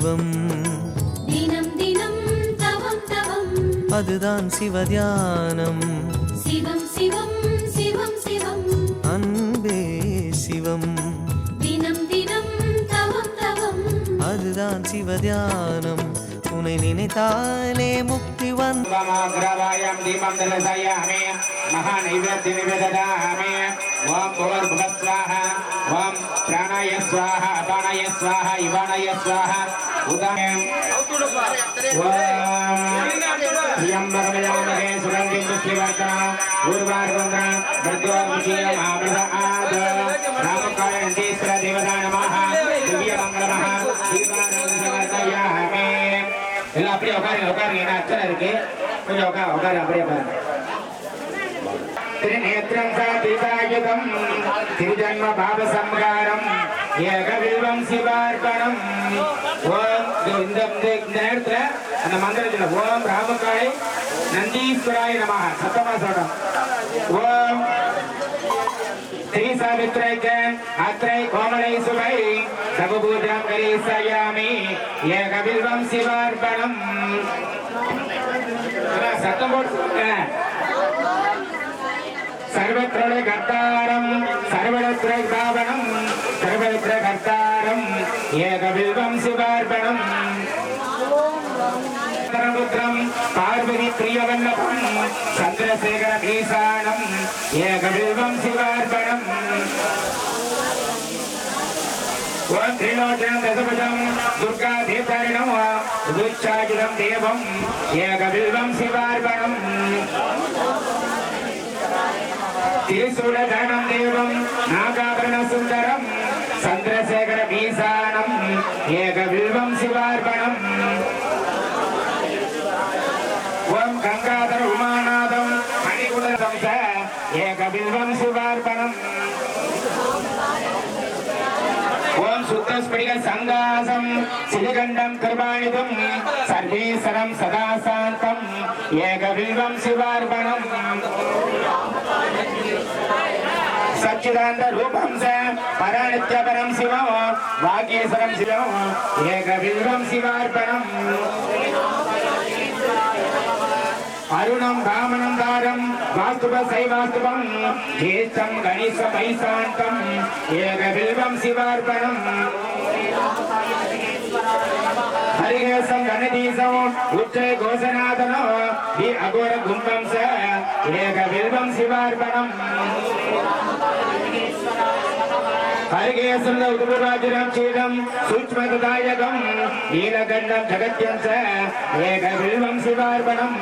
தெய்வம் தினம் தினம் தவம் தவம். அதுதான் சிவதியானம் சிவம் சிவம் சிவம் சிவம். அன்பே சிவம். தினம் தினம் தவம் தவம். அதுதான் சிவதியானம் உனை நினைத்தாலே முக்தி வந்து மகா நைவேத்திய நிவேததாமே ఓం పునర్భువ స్వాహ ఓం ప్రాణాయ స్వాహ అపానాయ స్వాహ ఇవాణాయ స్వాహ ఉదయం త్ర్యంబకమయామహే సుగంధిం పుష్టివర్ధన ఊర్వార్వంద్ర భద్రోమృత ఆద రామకాళహంతీశ్వర దేవతా నమః దివ్యమంగళమః దీపానందవర్ధయామే எல்லாம் அப்படியே திருநேத்திரம் சாதிதாயுதம் திருஜன்ம பாப சம்ஹாரம் ஏகவில்வம் சிவார்ப்பணம் ஓம் இந்த- இந்த இந்த- இந்த நேரத்துல அந்த மந்திரத்துல ஓம் ராமகாய் நந்தீஸ்வராய நம சத்தமா சொல்றோம் ஓம் श्री सावित्रैक अत्रै कोमलै सुभै सर्वपूजां करिष्यामि एकबिल्वं शिवार्पणम् சத்தம் போட்டு சொல்லுங்க. சர்வத்திர கர்த்தாரம் சர்வத்திர தாவனம் சர்வத்திர கர்த்தாரம் ஏகபில்வம் சிவார்ப்பணம் புத்திரம் பார்வதி பிரியவல்லபம் சந்திரசேகர ஈசானம் ஏகபில்வம் சிவார்ப்பணம் ஓம் திரிலோச்சனம் தசபுஜம் துர்கா தீர்த்தாரிணம் துச்சாகிதம் தேவம் ஏகபில்வம் சிவார்ப்பணம் త్రిశూలధనం దేవం నాగాభరణ సుందరం చంద్రశేఖర మీసానం ఏక బిల్వం శివార్పణం ఓం గంగాధర ఉమానాథం మణికుల సంస ఏక బిల్వం శివార్పణం ஓம் சுத்தஸ்படிக சங்காசம் சிறுகண்டம் கிருபாணிதம் சர்வேஸ்வரம் சதாசாந்தம் ஏக வில்வம் சிவார்பணம் சச்சிதாந்த ரூபம் ச பரநித்யபரம் சிவம் வாகீஸ்வரம் சிவம் ஏக வில்வம் சிவார்ப்பணம். அருணம் காமனம் தாரம் வாஸ்துப சைவாஸ்துபம் ஏத்தம் கணிச மைசாந்தம் ஏக வில்வம் சிவார்ப்பணம். ஹரிகேசம் கணதீசம் உச்ச கோஷநாதனோ அகோர கும்பம் சார் एकबिल्वं शिवार्पणम् हरिकेशं उदुराजिरं क्षीरं सूक्ष्मदायकं नीलगण्डं जगत्यं च एकबिल्वं शिवार्पणम्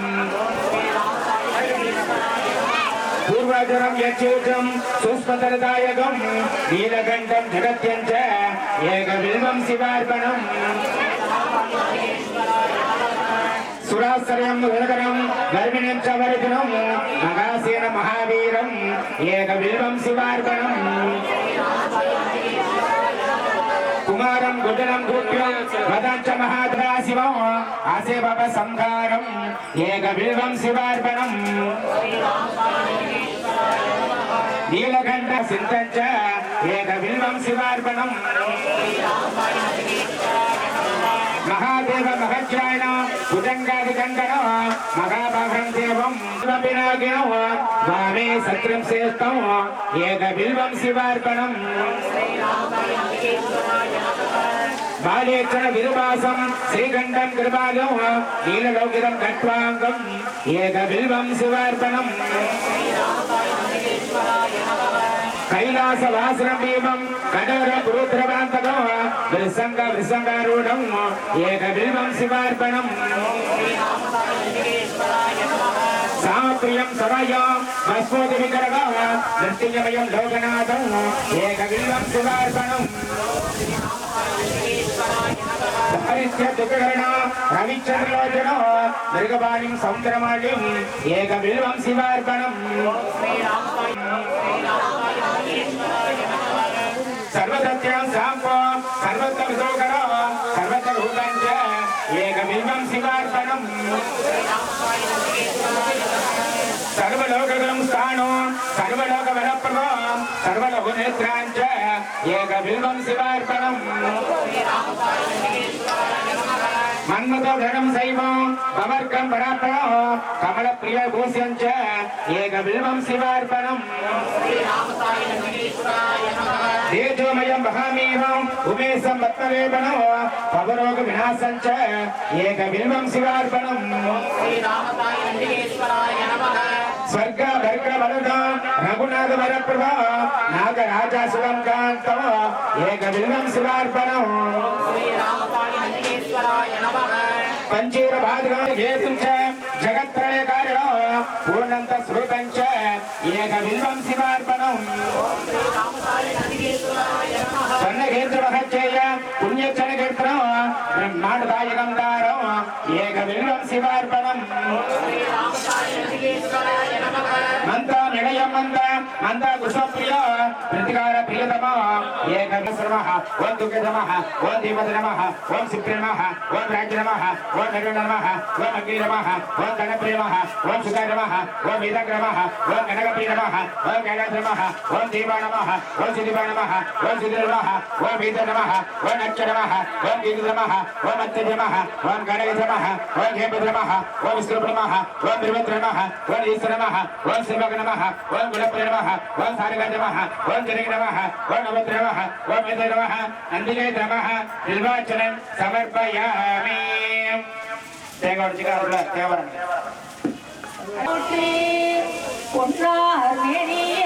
पूर्वजरं यच्चूचं सुस्मतरदायकं नीलकण्ठं जगत्यं च एकबिल्वं शिवार्पणम् సురాశ్రయం ఉదగరం గర్భిణించవర్జనం మగాసేన మహావీరం ఏక బిల్వం శివార్పణం కుమారం గుడనం గుడ్యం వదంచ మహాధరా శివం ఆసేవ సంహారం ఏక బిల్వం శివార్పణం నీలకంఠ సింతంచ ఏక బిల్వం శివార్పణం மகாதேவ மகச்சாயினா புஜங்காதி கண்டனோ மகாபகம் தேவம் பினாகினோ வாமே சத்ரம் சேஷ்டம் ஏக பில்வம் சிவார்ப்பணம். பாலேச்சன விருபாசம் ஸ்ரீகண்டம் கிருபாலோ நீலலோகிதம் கட்வாங்கம் ஏக பில்வம் சிவார்ப்பணம். కైలాసవాసన భీమం కడర పురుద్రవాంతకం విసంగ విసంగారూఢం ఏక బిల్వం శివార్పణం சாமப்பிரியம் சமயோ மஸ்மோதி விகரகா நிருத்தியமயம் லோகநாதம் ஏக வில்லம் சுதார்ப்பணம் ரவிச்சந்திரோஜனோ மிருகபாணிம் ஏக வில்வம் சிவார்ப்பணம். सर्वसत्यं साम्पो सर्वत्र विशोकर सर्वत्र रूपं च एकबिल्वं शिवार्पणम् सर्वलोकगं स्थानो सर्वलोकवरप्रभो மன்மதோகரம் சைவம் பவர்க்கம் பராபரோ கமல பிரிய பூசஞ்ச ஏக வில்வம் சிவார்ப்பணம். தேஜோமயம் மகாமீவம் உமேசம் பத்மவேபனோ பவரோக விநாசஞ்ச ஏக வில்வம் சிவார்ப்பணம். ஸ்வர்க வர்க்க வலதான் ரகுநாத வரப்பிரபா நாகராஜா சுகம் காந்தம் ஏக வில்வம் சிவார்ப்பணம். ஸ்ரீராமதாய పంచీర బాధగా కేసుంచ జగత్ప్రళయకారిణ పూర్ణంత శ్రుతంచ ఏక బిల్వం శివార్పణం స్వర్ణకేంద్ర మహచ్చయ పుణ్యక్షణ కీర్తనం బ్రహ్మాండదాయకం దారం ఏక బిల్వం ಸಂಬಂಧ ಅಂದ ಕುಶಪ್ರಿಯ ಪ್ರತಿಕಾರ ಪ್ರಿಯತಮ ಏಕಮ ನಮಃ ಓಂ ದುಃಖ ನಮಃ ಓಂ ದೇವದ ನಮಃ ಓಂ ಸಿಪ್ರಿ ನಮಃ ಓಂ ರಾಜ್ಯ ನಮಃ ಓಂ ನಡುವ ನಮಃ ಓಂ ಅಗ್ನಿ ನಮಃ ಓಂ ಧನಪ್ರಿಯ ನಮಃ ಓಂ ಸುಖ ನಮಃ ಓಂ ವೇದಕ ನಮಃ ಓಂ ಕನಕಪ್ರಿಯ ನಮಃ ಓಂ ಕೈಲಾಸ ನಮಃ ಓಂ ದೇವ ನಮಃ ಓಂ ಸುದೀಪ ನಮಃ ಓಂ ಸುಧೀರ ನಮಃ ಓಂ ವೇದ ನಮಃ ಓಂ ಅಕ್ಷ ನಮಃ ಓಂ ಗೀತ ನಮಃ ಓಂ ಅತ್ಯ ನಮಃ ಓಂ ಗಣಗ ನಮಃ ಓಂ ಹೇಮ ನಮಃ ಓಂ ವಿಶ್ವ ನಮಃ ಓಂ ಧ್ರುವತ್ರ ನಮಃ ಓಂ ಈಶ್ವರ ನಮಃ ಓಂ ಶಿವಗ ನಮಃ ಓಂ ఓం గుణప్రియ నమ ఓం సారగ నమ ఓం జనగ నమ ఓం నవత్ర నమ ఓం వేద నమ నందిజయ నమ నిర్వాచనం సమర్పయామి தேங்காய் தேவரன் பொன்றார் மெனியனே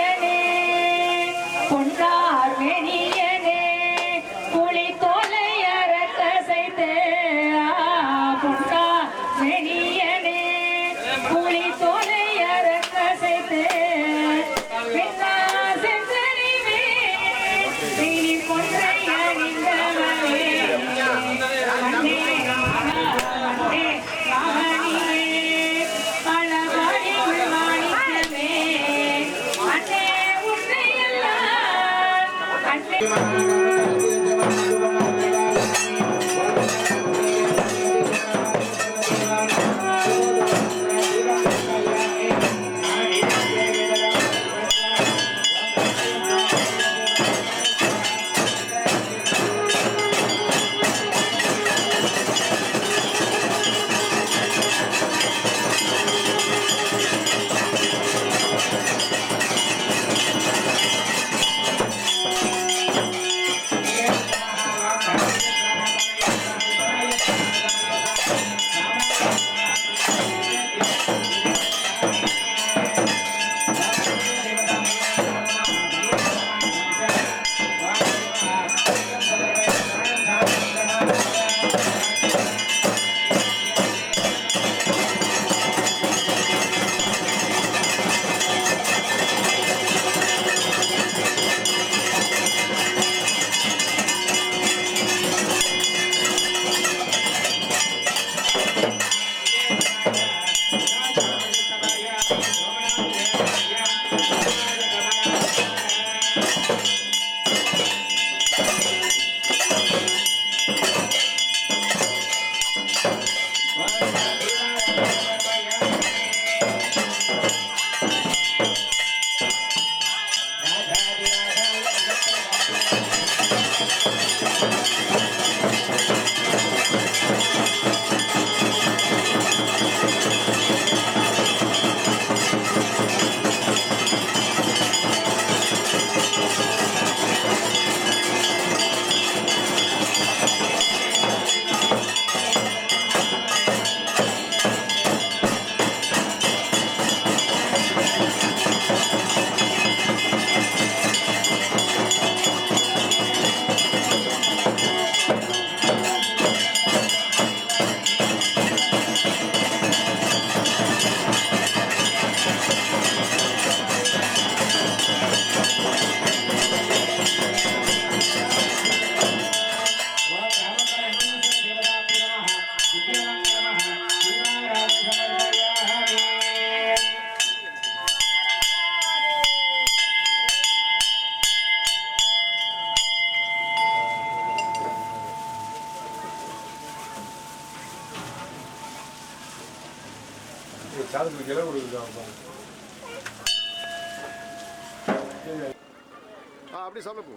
சாதத்துக்கு கிளை கொடுக்குறோம் ஆ அப்படி சாப்பிட போ.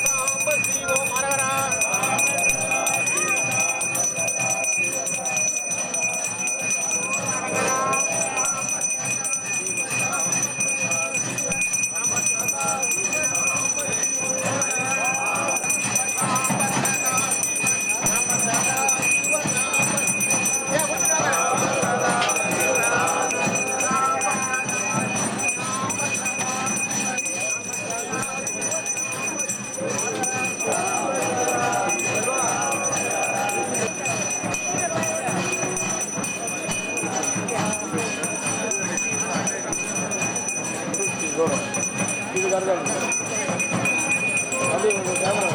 வச்சோன்னு இது கரெக்டாக அப்படியே கேமரா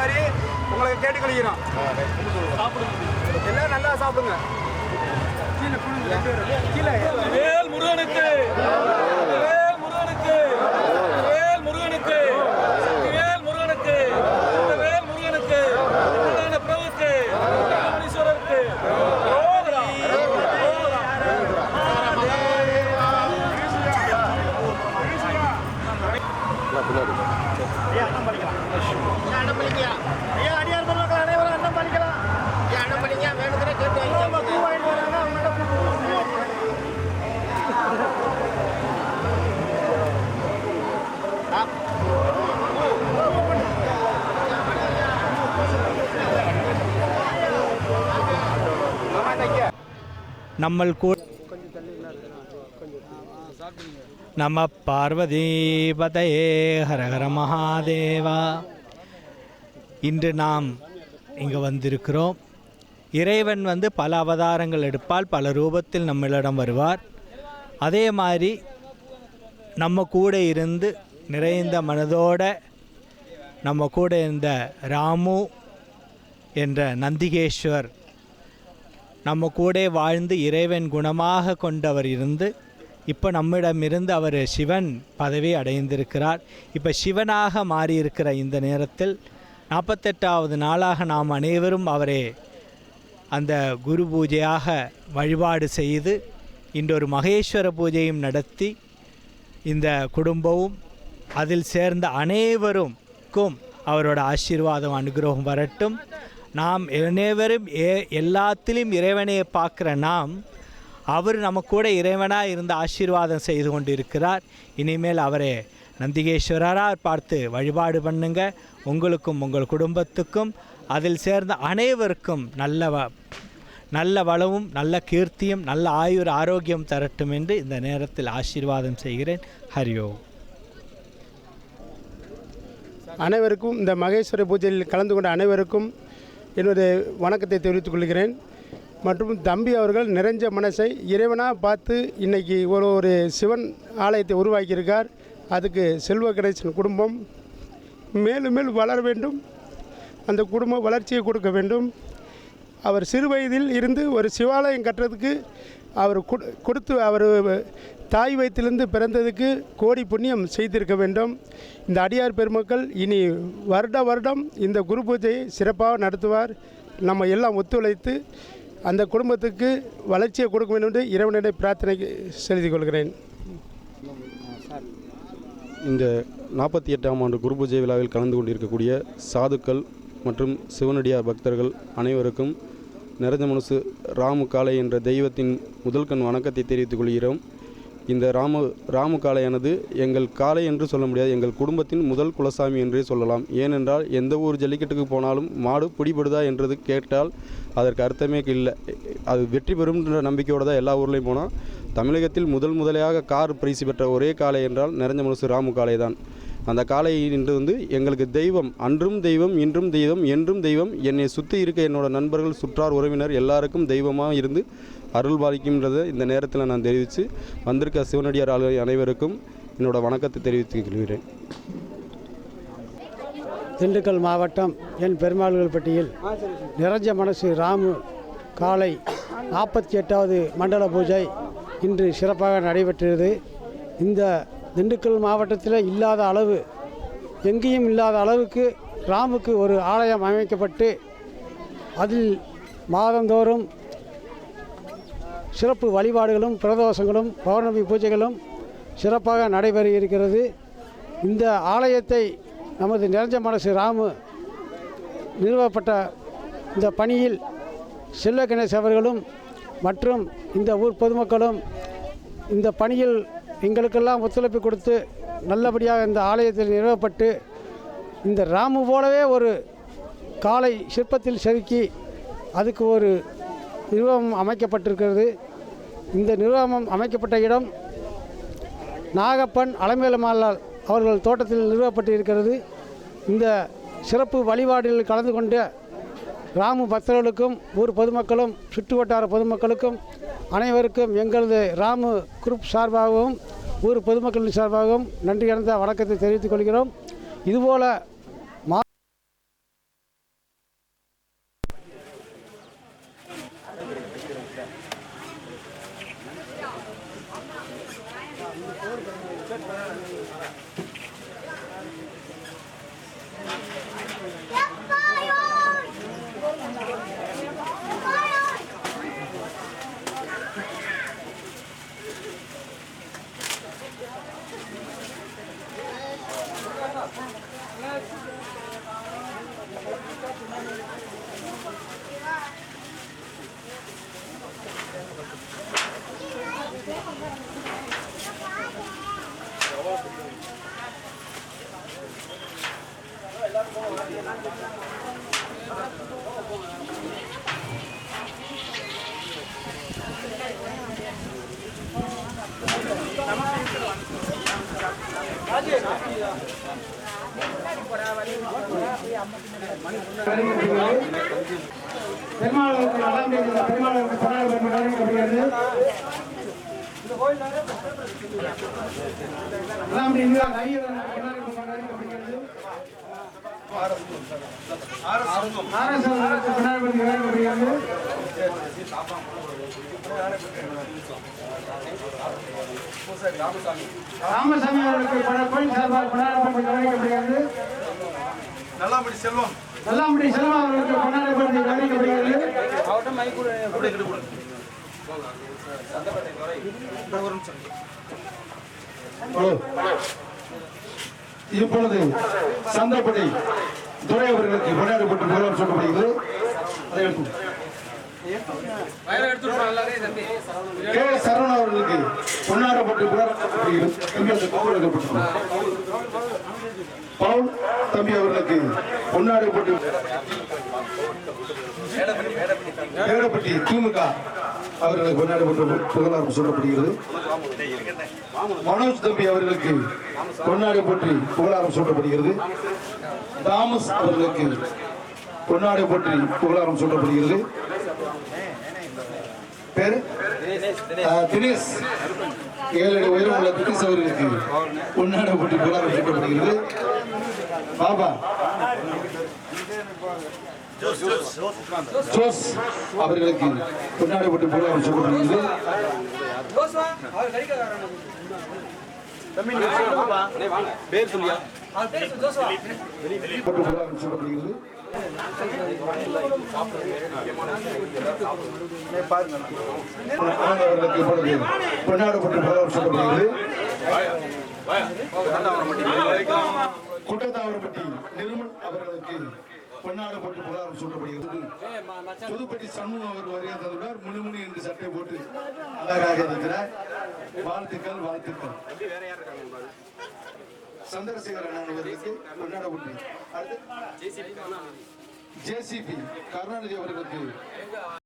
மாதிரி உங்களுக்கு கழிக்கிறோம் எல்லாம் நல்லா சாப்பிடுங்க. கீழே வேல் முருகனுக்கு. அடம் பண்ணிக்கியா ஐயா அடியார் பெருமக்கள் அனைவரும் நம்மள் கூட நம பார்வதி பதயே ஹர மகாதேவா. இன்று நாம் இங்கே வந்திருக்கிறோம். இறைவன் வந்து பல அவதாரங்கள் எடுப்பால் பல ரூபத்தில் நம்மளிடம் வருவார். அதே மாதிரி நம்ம கூட இருந்து நிறைந்த மனதோட நம்ம கூட இருந்த ராமு என்ற நந்திகேஸ்வர் நம்ம கூட வாழ்ந்து இறைவன் குணமாக கொண்டவர் இருந்து இப்போ நம்மிடமிருந்து அவர் சிவன் பதவி அடைந்திருக்கிறார். இப்போ சிவனாக மாறியிருக்கிற இந்த நேரத்தில் நாற்பத்தெட்டாவது நாளாக நாம் அனைவரும் அவரை அந்த குரு பூஜையாக வழிபாடு செய்து இன்றொரு மகேஸ்வர பூஜையும் நடத்தி இந்த குடும்பமும் அதில் சேர்ந்த அனைவருக்கும் அவரோட ஆசீர்வாதம் அனுகிரகம் வரட்டும். நாம் அனைவரும் ஏ எல்லாத்திலும் இறைவனையை பார்க்குற நாம் அவர் நம்ம கூட இறைவனாக இருந்து ஆசீர்வாதம் செய்து கொண்டு இருக்கிறார் இனிமேல் அவரை நந்திகேஸ்வரராக பார்த்து வழிபாடு பண்ணுங்க. உங்களுக்கும் உங்கள் குடும்பத்துக்கும் அதில் சேர்ந்த அனைவருக்கும் நல்ல வ நல்ல வளமும் நல்ல கீர்த்தியும் நல்ல ஆயுர் ஆரோக்கியம் தரட்டும் என்று இந்த நேரத்தில் ஆசீர்வாதம் செய்கிறேன். ஹரியோ அனைவருக்கும் இந்த மகேஸ்வர பூஜையில் கலந்து கொண்ட அனைவருக்கும் என்னுடைய வணக்கத்தை தெரிவித்துக் கொள்கிறேன். மற்றும் தம்பி அவர்கள் நிறைஞ்ச மனசை இறைவனாக பார்த்து இன்னைக்கு ஒரு ஒரு சிவன் ஆலயத்தை உருவாக்கியிருக்கார். அதுக்கு செல்வ கணேசன் குடும்பம் மேலும் மேலும் வளர வேண்டும். அந்த குடும்பம் வளர்ச்சியை கொடுக்க வேண்டும். அவர் சிறு வயதில் இருந்து ஒரு சிவாலயம் கட்டுறதுக்கு அவர் கொடுத்து அவர் தாய் வயிற்றிலிருந்து பிறந்ததுக்கு கோடி புண்ணியம் செய்திருக்க வேண்டும். இந்த அடியார் பெருமக்கள் இனி வருட வருடம் இந்த குரு பூஜையை சிறப்பாக நடத்துவார். நம்ம எல்லாம் ஒத்துழைத்து அந்த குடும்பத்துக்கு வளர்ச்சியை கொடுக்க வேண்டும் என்று இறைவனிடம் பிரார்த்தனை செலுத்திக் கொள்கிறேன். இந்த நாற்பத்தி எட்டாம் ஆண்டு குரு பூஜை விழாவில் கலந்து கொண்டிருக்கக்கூடிய சாதுக்கள் மற்றும் சிவனடியார் பக்தர்கள் அனைவருக்கும் நிறைந்த மனசு ராமு காளை என்ற தெய்வத்தின் முதல் கண் வணக்கத்தை தெரிவித்துக் கொள்கிறோம். இந்த ராம ராமு காளையானது எங்கள் காளை என்று சொல்ல முடியாது எங்கள் குடும்பத்தின் முதல் குலசாமி என்றே சொல்லலாம். ஏனென்றால் எந்த ஊர் ஜல்லிக்கட்டுக்கு போனாலும் மாடு பிடிபடுதா என்றது கேட்டால் அதற்கு அர்த்தமே இல்லை. அது வெற்றி பெறும்ன்ற நம்பிக்கையோடு தான் எல்லா ஊர்லேயும் போனால் தமிழகத்தில் முதல் முதலையாக கார் பரிசு பெற்ற ஒரே காளை என்றால் நிறைஞ்ச மனசு ராமு காளை தான் அந்த காளை இன்று வந்து எங்களுக்கு தெய்வம் அன்றும் தெய்வம் இன்றும் தெய்வம் என்றும் தெய்வம் என்னை சுற்றி இருக்க என்னோட நண்பர்கள் சுற்றார் உறவினர் எல்லாருக்கும் தெய்வமாக இருந்து அருள் பாதிக்கும்ன்றதை இந்த நேரத்தில் நான் தெரிவித்து வந்திருக்க சிவனடியார் ஆளுநர் அனைவருக்கும் என்னோட வணக்கத்தை தெரிவித்துக் கொள்கிறேன். திண்டுக்கல் மாவட்டம் என் பெருமாள்கள்பட்டியில் நிறைஞ்ச மனசு ராமு காலை நாற்பத்தி எட்டாவது மண்டல பூஜை இன்று சிறப்பாக நடைபெற்றது. இந்த திண்டுக்கல் மாவட்டத்தில் இல்லாத அளவு எங்கேயும் இல்லாத அளவுக்கு ராமுக்கு ஒரு ஆலயம் அமைக்கப்பட்டு அதில் மாதந்தோறும் சிறப்பு வழிபாடுகளும் பிரதோஷங்களும் பௌர்ணமி பூஜைகளும் சிறப்பாக நடைபெற இருக்கிறது. இந்த ஆலயத்தை நமது நிறைஞ்ச மனசு ராமு நிறுவப்பட்ட இந்த பணியில் செல்வ கணேஷ் அவர்களும் மற்றும் இந்த ஊர் பொதுமக்களும் இந்த பணியில் எங்களுக்கெல்லாம் ஒத்துழைப்பு கொடுத்து நல்லபடியாக இந்த ஆலயத்தில் நிறுவப்பட்டு இந்த ராமு போலவே ஒரு காலை சிற்பத்தில் செதுக்கி அதுக்கு ஒரு நிறுவனம் அமைக்கப்பட்டிருக்கிறது. இந்த நிறுவனம் அமைக்கப்பட்ட இடம் நாகப்பன் அலமேலமாலால் அவர்கள் தோட்டத்தில் நிறுவப்பட்டு இருக்கிறது இந்த சிறப்பு வழிபாடுகளில் கலந்து கொண்ட கிராம பக்தர்களுக்கும் ஊர் பொதுமக்களும் சுற்று வட்டார பொதுமக்களுக்கும் அனைவருக்கும் எங்களது ராமு குரூப் சார்பாகவும் ஊர் பொதுமக்களின் சார்பாகவும் நன்றி கலந்த வணக்கத்தை தெரிவித்துக் கொள்கிறோம் இதுபோல மா பெருமாளுக்கு நலம் செய்த பெருமாளுக்கு கொண்டாடப்படும் கொண்டாடப்படுகிறது நலம் செய்த ராமசாமி. அவர்களுக்கு கோயில் சார்பாக கொண்டாடப்பட்டு கவனிக்கப்படுகிறது நல்லாம்படி செல்வம். நல்லாம்படி செல்வா அவர்களுக்கு கொண்டாடப்பட்டு கவனிக்கப்படுகிறது இப்பொழுது சந்தப்படி துரை அவர்களுக்கு கொண்டாடப்பட்டு சொல்லப்படுகிறது. அதை கே சரவண அவர்களுக்கு கொண்டாடப்பட்டு புகழப்படுகிறது தம்பி பவுல் தம்பி அவர்களுக்கு கொண்டாடப்பட்டு வேடப்பட்டி திமுக அவர்களுக்கு கொண்டாடப்பட்டு புகழாரம் சொல்லப்படுகிறது மனோஜ் தம்பி அவர்களுக்கு கொண்டாடப்பட்டு புகழாரம் சூட்டப்படுகிறது. தாமஸ் அவர்களுக்கு கொண்டாடப்பட்டு புகழாரம் சூட்டப்படுகிறது. பேரு? தினேஷ். ஏழு அடி உயரம் உள்ள தினேஷ் அவர்களுக்கு கொண்டாடப்பட்டு புகழாரம் சூட்டப்படுகிறது பாபா. ஜோஸ் அவர்களுக்கு கொண்டாடப்பட்டு புகழாரம் சூட்டப்படுகிறது போட்டு புகழாரம் சூட்டப்படுகிறது அவர்களுக்கு இப்பொழுது கொண்டாடப்பட்டு புகழாரம் சூட்டப்படுகிறது குட்டத்தாவரப்பட்டி அவர்களுக்கு பொன்னாடப்பட்டு புகழாரம் சொல்லப்படுகிறது புதுப்பட்டி சண்முகம் அவர் வருகை தந்துள்ளார் முழுமுனி என்று சட்டை போட்டு அழகாக இருக்கிறார் வாழ்த்துக்கள் வாழ்த்துக்கள் சந்திரசேகரன் அவர்களுக்கு கொண்டாடப்பட்டு அடுத்து ஜேசிபி கருணாநிதி அவர்களுக்கு.